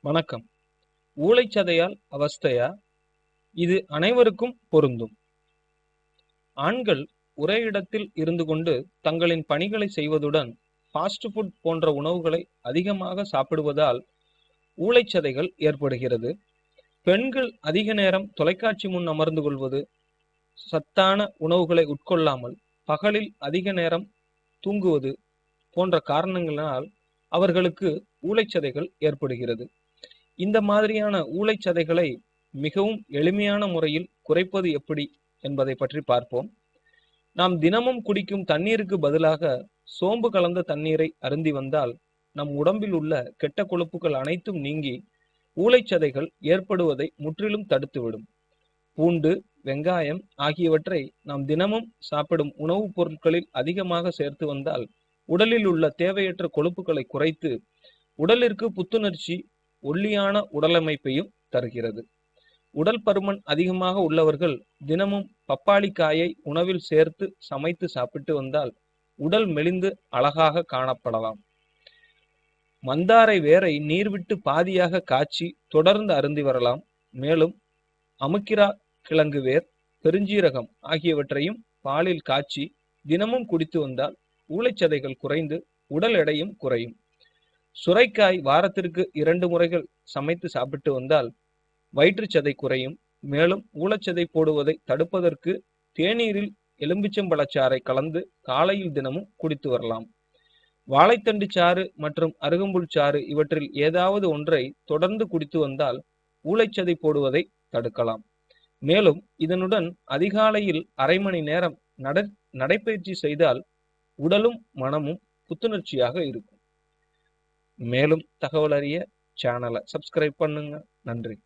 வணக்கம். ஊழைச்சதையால் அவஸ்தையா? இது அனைவருக்கும் பொருந்தும். ஆண்கள் ஒரே இடத்தில் இருந்து கொண்டு தங்களின் பணிகளை செய்வதுடன் ஃபாஸ்ட் ஃபுட் போன்ற உணவுகளை அதிகமாக சாப்பிடுவதால் ஊளைச்சதைகள் ஏற்படுகிறது. பெண்கள் அதிக நேரம் தொலைக்காட்சி முன் அமர்ந்து கொள்வது சத்தான உணவுகளை உட்கொள்ளாமல் பகலில் அதிக நேரம் தூங்குவது போன்ற காரணங்களினால் அவர்களுக்கு ஊளைச்சதைகள் ஏற்படுகிறது. இந்த மாதிரியான ஊளைச்சதைகளை மிகவும் எளிமையான முறையில் குறைப்பது எப்படி என்பதை பற்றி பார்ப்போம். நாம் தினமும் குடிக்கும் தண்ணீருக்கு பதிலாக சோம்பு கலந்த தண்ணீரை அருந்தி வந்தால் நம் உடம்பில் உள்ள கெட்ட கொழுப்புகள் அனைத்தும் நீங்கி ஊளைச்சதைகள் ஏற்படுவதை முற்றிலும் தடுத்துவிடும். பூண்டு வெங்காயம் ஆகியவற்றை நாம் தினமும் சாப்பிடும் உணவுப் பொருட்களில் அதிகமாக சேர்த்து வந்தால் உடலில் உள்ள தேவையற்ற கொழுப்புகளை குறைத்து உடலிற்கு புத்துணர்ச்சி ஒல்லியான உடலமைப்பையும் தருகிறது. உடல் பருமன் அதிகமாக உள்ளவர்கள் தினமும் பப்பாளி காயை உணவில் சேர்த்து சமைத்து சாப்பிட்டு வந்தால் உடல் மெலிந்து அழகாக காணப்படலாம். மந்தாரை வேரை நீர் விட்டு பாதியாக காய்ச்சி தொடர்ந்து அருந்தி வரலாம். மேலும் அமுக்கிரா கிழங்கு வேர் பெருஞ்சீரகம் ஆகியவற்றையும் பாலில் காய்ச்சி தினமும் குடித்து வந்தால் ஊளைச்சதைகள் குறைந்து உடல் எடையும் குறையும். சுரைக்காய் வாரத்திற்கு இரண்டு முறைகள் சமைத்து சாப்பிட்டு வந்தால் வயிற்றுச்சதை குறையும். மேலும் ஊளச்சதை போடுவதை தடுப்பதற்கு தேநீரில் எலும்பிச்சம்பழச்சாறை கலந்து காலையில் தினமும் குடித்து வரலாம். வாழைத்தண்டு சாறு மற்றும் அருகம்புல் சாறு இவற்றில் ஏதாவது ஒன்றை தொடர்ந்து குடித்து வந்தால் ஊளைச்சதை போடுவதை தடுக்கலாம். மேலும் இதனுடன் அதிகாலையில் அரை மணி நேரம் நட நடைப்பயிற்சி செய்தால் உடலும் மனமும் புத்துணர்ச்சியாக இருக்கும். மேலும் தகவல் அறிய சேனலை சப்ஸ்கிரைப் பண்ணுங்க. நன்றி.